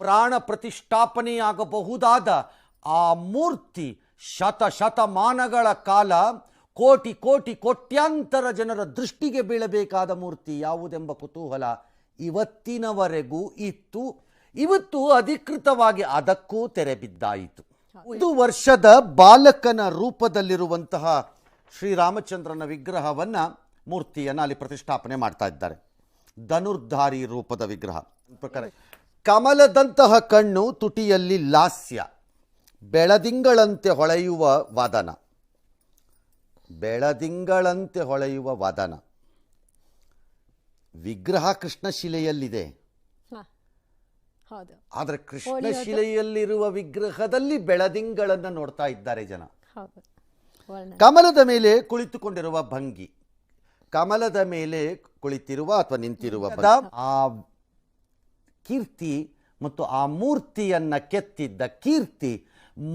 ಪ್ರಾಣ ಪ್ರತಿಷ್ಠಾಪನೆಯಾಗಬಹುದಾದ ಆ ಮೂರ್ತಿ ಶತ ಶತಮಾನಗಳ ಕಾಲ ಕೋಟಿ ಕೋಟಿ ಕೋಟ್ಯಾಂತರ ಜನರ ದೃಷ್ಟಿಗೆ ಬೀಳಬೇಕಾದ ಮೂರ್ತಿ ಯಾವುದೆಂಬ ಕುತೂಹಲ ಇವತ್ತಿನವರೆಗೂ ಇತ್ತು. ಇವತ್ತು ಅಧಿಕೃತವಾಗಿ ಅದಕ್ಕೂ ತೆರೆ ಬಿದ್ದಾಯಿತು. ಒಂದು ವರ್ಷದ ಬಾಲಕನ ರೂಪದಲ್ಲಿರುವಂತಹ ಶ್ರೀರಾಮಚಂದ್ರನ ವಿಗ್ರಹವನ್ನು ಮೂರ್ತಿಯನ್ನು ಅಲ್ಲಿ ಪ್ರತಿಷ್ಠಾಪನೆ ಮಾಡ್ತಾ ಇದ್ದಾರೆ. ಧನುರ್ಧಾರಿ ರೂಪದ ವಿಗ್ರಹ. ಪ್ರಕಾರ ಕಮಲದಂತಹ ಕಣ್ಣು ತುಟಿಯಲ್ಲಿ ಲಾಸ್ಯ ಬೆಳದಿಂಗಳಂತೆ ಹೊಳೆಯುವ ವಾದನ. ಬೆಳದಿಂಗಳಂತೆ ಹೊಳೆಯುವ ವಾದನ. ವಿಗ್ರಹ ಕೃಷ್ಣಶಿಲೆಯಲ್ಲಿದೆ ಆದರೆ ಕೃಷ್ಣಶಿಲೆಯಲ್ಲಿರುವ ವಿಗ್ರಹದಲ್ಲಿ ಬೆಳದಿಂಗಳನ್ನು ನೋಡ್ತಾ ಇದ್ದಾರೆ ಜನ. ಕಮಲದ ಮೇಲೆ ಕುಳಿತುಕೊಂಡಿರುವ ಭಂಗಿ ಕಮಲದ ಮೇಲೆ ಕುಳಿತಿರುವ ಅಥವಾ ನಿಂತಿರುವ. ಆ ಕೀರ್ತಿ ಮತ್ತು ಆ ಮೂರ್ತಿಯನ್ನ ಕೆತ್ತಿದ್ದ ಕೀರ್ತಿ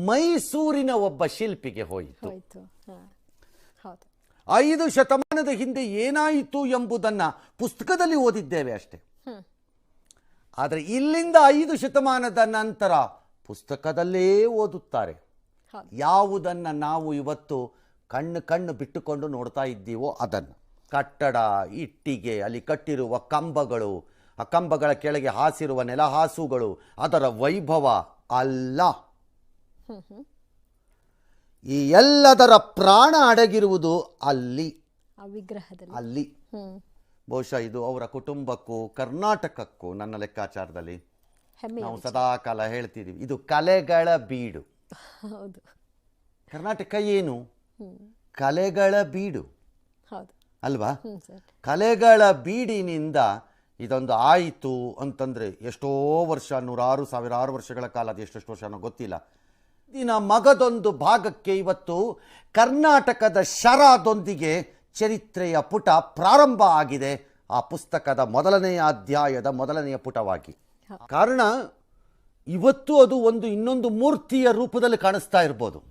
ಮೈಸೂರಿನ ಒಬ್ಬ ಶಿಲ್ಪಿಗೆ ಹೋಯಿತು. ಐದು ಶತಮಾನದ ಹಿಂದೆ ಏನಾಯಿತು ಎಂಬುದನ್ನ ಪುಸ್ತಕದಲ್ಲಿ ಓದಿದ್ದೇವೆ ಅಷ್ಟೇ. ಆದರೆ ಇಲ್ಲಿಂದ ಐದು ಶತಮಾನದ ನಂತರ ಪುಸ್ತಕದಲ್ಲೇ ಓದುತ್ತಾರೆ. ಯಾವುದನ್ನು ನಾವು ಇವತ್ತು ಕಣ್ಣು ಕಣ್ಣು ಬಿಟ್ಟುಕೊಂಡು ನೋಡ್ತಾ ಇದ್ದೀವೋ ಅದನ್ನು. ಕಟ್ಟಡ ಇಟ್ಟಿಗೆ ಅಲ್ಲಿ ಕಟ್ಟಿರುವ ಕಂಬಗಳು ಆ ಕಂಬಗಳ ಕೆಳಗೆ ಹಾಸಿರುವ ನೆಲಹಾಸುಗಳು ಅದರ ವೈಭವ ಅಲ್ಲ. ಈ ಎಲ್ಲದರ ಪ್ರಾಣ ಅಡಗಿರುವುದು ಅಲ್ಲಿ. ಅಲ್ಲಿ. ಬಹುಶಃ ಇದು ಅವರ ಕುಟುಂಬಕ್ಕೂ ಕರ್ನಾಟಕಕ್ಕೂ ನನ್ನ ಲೆಕ್ಕಾಚಾರದಲ್ಲಿ. ನಾವು ಸದಾ ಕಾಲ ಹೇಳ್ತಿದ್ದೀವಿ. ಇದು ಕಲೆಗಳ ಬೀಡು. ಕರ್ನಾಟಕ ಏನು? ಕಲೆಗಳ ಬೀಡು. ಅಲ್ವಾ? ಕಲೆಗಳ ಬೀಡಿನಿಂದ ಇದೊಂದು ಆಯಿತು ಅಂತಂದರೆ ಎಷ್ಟೋ ವರ್ಷ ನೂರಾರು ಸಾವಿರಾರು ವರ್ಷಗಳ ಕಾಲ ಅದು ಎಷ್ಟೆಷ್ಟು ವರ್ಷನೋ ಗೊತ್ತಿಲ್ಲ. ದಿನ ಮಗದೊಂದು ಭಾಗಕ್ಕೆ ಇವತ್ತು ಕರ್ನಾಟಕದ ಶರದೊಂದಿಗೆ ಚರಿತ್ರೆಯ ಪುಟ ಪ್ರಾರಂಭ ಆಗಿದೆ ಆ ಪುಸ್ತಕದ ಮೊದಲನೆಯ ಅಧ್ಯಾಯದ ಮೊದಲನೆಯ ಪುಟವಾಗಿ. ಕಾರಣ ಇವತ್ತು ಅದು ಒಂದು ಇನ್ನೊಂದು ಮೂರ್ತಿಯ ರೂಪದಲ್ಲಿ ಕಾಣಿಸ್ತಾ ಇರ್ಬೋದು.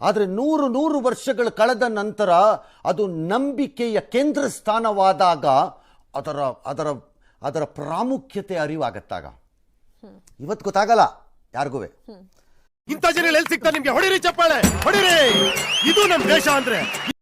ಆದರೆ ನೂರು ನೂರು ವರ್ಷಗಳು ಕಳೆದ ನಂತರ ಅದು ನಂಬಿಕೆಯ ಕೇಂದ್ರ ಸ್ಥಾನವಾದಾಗ ಅದರ ಅದರ ಅದರ ಪ್ರಾಮುಖ್ಯತೆ ಅರಿವಾಗತ್ತಾಗ. ಇವತ್ತು ಗೊತ್ತಾಗಲ್ಲ ಯಾರಿಗೂ ಇಂಥ ಜನ ಎಲ್ಲಿ ಸಿಗ್ತಾರೆ ನಿಮ್ಗೆ? ಹೊಡಿರಿ ಚಪ್ಪಾಳೆ, ಹೊಡಿರಿ. ಇದು ನಮ್ಮ ದೇಶ ಅಂದ್ರೆ.